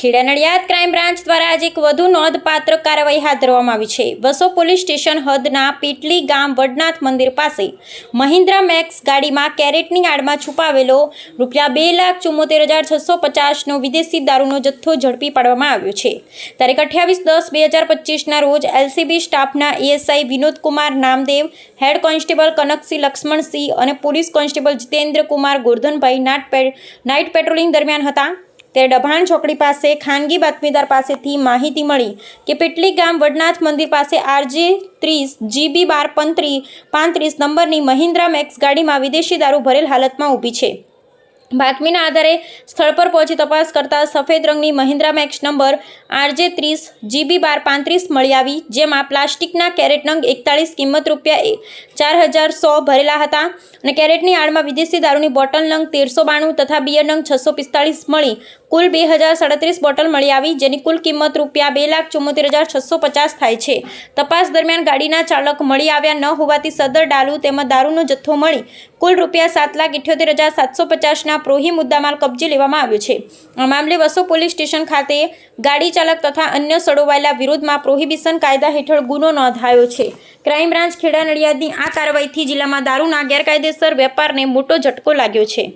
Kheda Nadiad crime branch દ્વારા આજે એક વધુ નોંધપાત્ર કાર્યવાહી હાથ ધરવામાં આવી છે. વસો પોલીસ સ્ટેશન હદના પીટલી ગામ વડનાથ મંદિર પાસે મહિન્દ્રા મેક્સ ગાડીમાં કેરેટની આડમાં છુપાવેલો રૂપિયા બે લાખ ચુમ્મોતેર હજાર છસો પચાસનો વિદેશી દારૂનો જથ્થો ઝડપી પાડવામાં આવ્યો છે. તારીખ અઠ્યાવીસ દસ બે હજાર પચીસના રોજ એલસીબી સ્ટાફના ASI Vinodkumar Namdev, head constable Kanaksinh Laxmansinh અને પોલીસ કોન્સ્ટેબલ જીતેન્દ્ર કુમાર પે, નાઇટ પેટ્રોલિંગ દરમિયાન હતા. ત્યારે ડભાણ ચોકડી પાસે ખાનગી બાતમીદાર પાસેથી માહિતી મળી કે પેટલી ગામ વડનાથ મંદિર પાસે આરજે ત્રીસ, જીબી બાર પંત્રી પાંત્રીસ નંબરની મહિન્દ્રા મેક્સ ગાડીમાં વિદેશી દારૂ ભરેલ હાલતમાં ઊભી છે. બાતમીના આધારે સ્થળ પર પહોંચી તપાસ કરતા સફેદ રંગની મહિન્દ્રા મેક્સ નંબર આરજે ત્રીસ જીબી બાર પાંત્રીસ મળી આવી, જેમાં પ્લાસ્ટિકના કેરેટ નંગ એકતાળીસ કિંમત રૂપિયા એ ચાર હજાર સો ભરેલા હતા અને કેરેટની આડમાં વિદેશી દારૂની બોટલ નંગ તેરસો બાણું તથા બિયર નંગ છસો પિસ્તાળીસ મળી, કુલ બે હજાર સાડત્રીસ બોટલ મળી આવી, જેની કુલ કિંમત રૂપિયા બે લાખ ચુમ્મોતેર હજાર છસો પચાસ થાય છે. તપાસ દરમિયાન ગાડીના ચાલક મળી આવ્યા ન હોવાથી સદર ડાલુ તેમજ દારૂનો જથ્થો મળી, કુલ રૂપિયા સાત લાખ ઇઠ્યોતેર હજાર સાતસો પચાસના પ્રોહી મુદ્દામાલ કબજે લેવામાં આવ્યો છે. આ મામલે વસો પોલીસ સ્ટેશન ખાતે ગાડી ચાલક તથા અન્ય સડોવાયેલા વિરોધમાં પ્રોહિબિશન કાયદા હેઠળ ગુનો નોંધાયો છે. ક્રાઇમ બ્રાન્ચ ખેડા નડિયાદની આ કાર્યવાહીથી જિલ્લામાં દારૂના ગેરકાયદેસર વેપારને મોટો ઝટકો લાગ્યો છે.